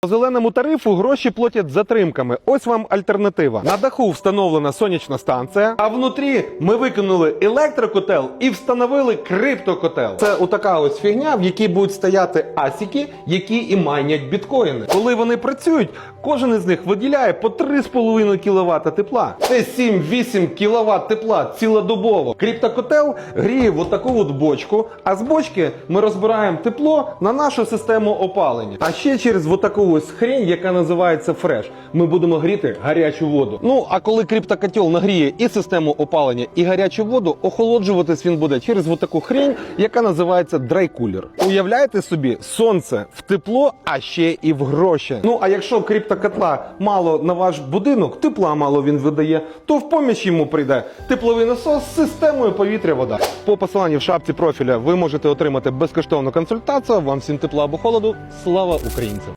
По зеленому тарифу гроші платять затримками. Ось вам альтернатива. На даху встановлена сонячна станція, а внутрі ми викинули електрокотел і встановили криптокотел. Це отака ось фігня, в якій будуть стояти асіки, які і майнять біткоїни. Коли вони працюють, кожен із них виділяє по 3,5 кВт тепла. Це 7-8 кВт тепла цілодобово. Криптокотел гріє в отаку от бочку, а з бочки ми розбираємо тепло на нашу систему опалення. А ще через отаку ось хрень, яка називається фреш, ми будемо гріти гарячу воду. Ну а коли криптокотел нагріє і систему опалення, і гарячу воду, охолоджуватись він буде через отаку хрень, яка називається драйкулер. Уявляєте собі, сонце в тепло, а ще і в гроші. Ну а якщо криптокотла мало на ваш будинок, тепла мало він видає, то в поміч йому прийде тепловий насос з системою повітря-вода. По посиланню в шапці профіля ви можете отримати безкоштовну консультацію. Вам всім тепла або холоду. Слава українцям!